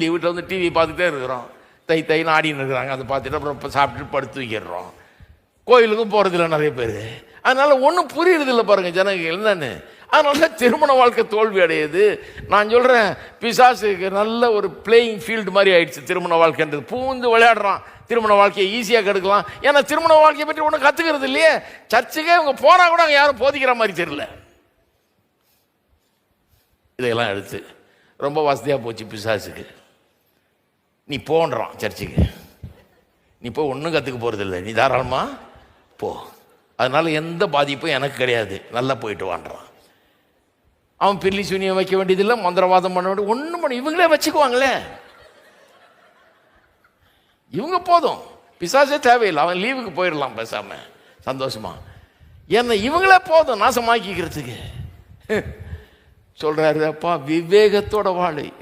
வீட்டில் வந்து டிவி பார்த்துட்டே இருக்கிறோம். தை தைன்னு ஆடின்னு இருக்கிறாங்க. அதை பார்த்துட்டு அப்புறம் இப்போ சாப்பிட்டுட்டு படுத்து வைக்கிறோம் கோயிலுக்கும் போகிறதில்ல நிறைய பேர். அதனால் ஒன்றும் புரியுறதில்ல பாருங்கள் ஜனங்க என்னன்னு. அதனால தான் திருமண வாழ்க்கை தோல்வி அடையுது. நான் சொல்கிறேன் பிசாசுக்கு நல்ல ஒரு பிளேயிங் ஃபீல்டு மாதிரி ஆயிடுச்சு திருமண வாழ்க்கைன்றது. பூந்து விளையாடுறான். திருமண வாழ்க்கையை ஈஸியாக கெடுக்கலாம். ஏன்னா திருமண வாழ்க்கையை பற்றி ஒன்றும் கற்றுக்கிறது இல்லையே. சர்ச்சுக்கே இவங்க போனால் கூட அங்கே யாரும் போதிக்கிற மாதிரி தெரியல. இதையெல்லாம் எடுத்து ரொம்ப வசதியாக போச்சு பிசாசுக்கு. நீ போன்றான் சர்ச்சுக்கு. நீ போய் ஒன்றும் கற்றுக்க போகிறதில்ல நீ தாராளமாக போ. அதனால் எந்த பாதிப்பும் எனக்கு கிடையாது. நல்லா போயிட்டு வான்றான் அவன் பில்லி சுனியம் வைக்க வேண்டியதில்லை மந்திரவாதம் பண்ண வேண்டியது ஒன்றும் பண்ண இவங்களே வச்சுக்குவாங்களே. இவங்க போதும். பிசாசே தேவையில்லை. அவன் லீவுக்கு போயிடலாம் பேசாம. சந்தோஷமா. என்ன இவங்களே போதும் நாசமாக்கிக்கிறதுக்கு. சொல்கிறாரு அப்பா விவேகத்தோட வாழை.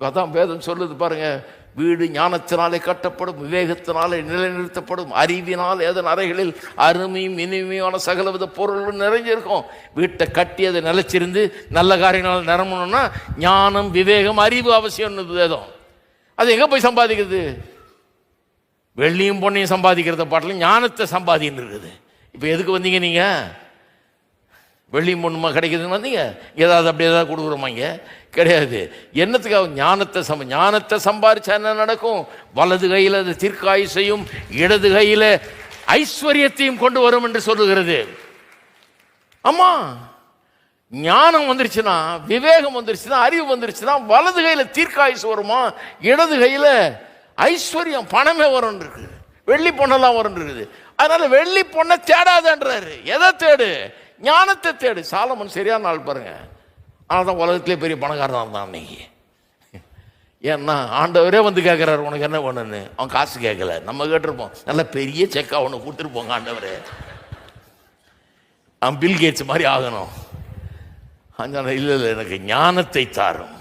அதான் வேதம் சொல்லுது பாருங்கள் வீடு ஞானத்தினாலே கட்டப்படும் விவேகத்தினாலே நிலைநிறுத்தப்படும் அறிவினால் ஏதன் அறைகளில் அருமையும் இனிமையான சகலவித பொருளும் நிறைஞ்சிருக்கும். வீட்டை கட்டி அதை நிலச்சிருந்து நல்ல காரியங்களால் நிரம்பணும்னா ஞானம் விவேகம் அறிவு அவசியம்னு வேதம் அது எங்கே போய் சம்பாதிக்கிறது? வெள்ளியும் பொண்ணையும் சம்பாதிக்கிறத பாட்டிலும் ஞானத்தை சம்பாதின்னு இருக்குது. இப்போ எதுக்கு வந்தீங்க நீங்கள் வெள்ளி பொண்ணுமா கிடைக்குதுன்னு வந்தீங்க? ஏதாவது அப்படி ஏதாவது கொடுக்குறோமா இங்கே? கிடையாது. என்னத்துக்காக ஞானத்தை சம்ப ஞானத்தை சம்பாரிச்சா என்ன நடக்கும்? வலது கையில் அது தீர்க்காயுசையும் இடது கையில் ஐஸ்வர்யத்தையும் கொண்டு வரும் என்று சொல்லுகிறது. ஆமா ஞானம் வந்துருச்சுன்னா விவேகம் வந்துருச்சுன்னா அறிவு வந்துருச்சுன்னா வலது கையில் தீர்க்காயுசு வருமா? இடது கையில் ஐஸ்வர்யம் பணமே வரும் இருக்குது. வெள்ளி பொண்ணெல்லாம் வரும் இருக்குது. அதனால வெள்ளி பொண்ணை தேடாதன்றாரு. எதை தேடு? ஞானத்தை தேடு. சாலமன் சரியான நாள் பாருங்க. ஆனால் தான் உலகத்திலே பெரிய பணக்காரனாக இருந்தான் அன்னைக்கு. ஏன்னா ஆண்டவரே வந்து கேட்குறாரு உனக்கு என்ன வேணும்னு? அவன் காசு கேட்கல நம்ம கேட்டிருப்போம். நல்ல பெரிய செக்கா ஒன்று கொடுத்துருப்போங்க ஆண்டவரே. அவன் பில் கேட்ஸ் மாதிரி ஆகணும். அஞ்சான இல்லை இல்லை எனக்கு ஞானத்தை தாரும்.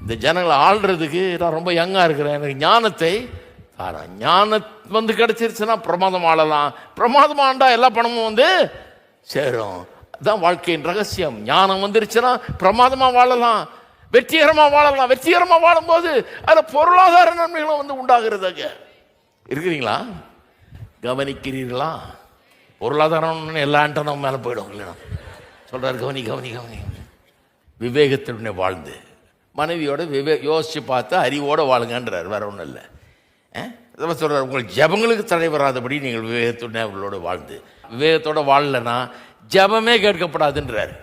இந்த ஜனங்களை ஆள்றதுக்கு நான் ரொம்ப யங்காக இருக்கிறேன். எனக்கு ஞானத்தை தாரேன் ஞானம் வந்து கிடச்சிருச்சுன்னா பிரமாதம் ஆளலாம். பிரமாதம் ஆண்டா எல்லா பணமும் வந்து சேரும். அதான் வாழ்க்கையின் ரகசியம். ஞானம் வந்துருச்சுன்னா பிரமாதமாக வாழலாம். வெற்றிகரமாக வாழலாம். வெற்றிகரமாக வாழும்போது அதில் பொருளாதார நன்மைகளும் வந்து உண்டாகிறதாங்க இருக்கிறீங்களா? கவனிக்கிறீர்களா? பொருளாதாரம் எல்லா ஆண்டனும் மேலே போயிடும் இல்லைனா சொல்கிறார் கவனி கவனி கவனி. விவேகத்துடனே வாழ்ந்து. மனைவியோட விவே யோசித்து பார்த்து அறிவோடு வாழுங்கன்றார். வேற ஒன்றும் இல்லை. ஆ? சொல்கிறார் உங்கள் ஜபங்களுக்கு தடை வராதபடி நீங்கள் விவேகத்துடனே அவர்களோடு வாழ்ந்து விவேகத்தோடு வாழலைன்னா ஜபமே கேட்கப்படாதுன்றார்.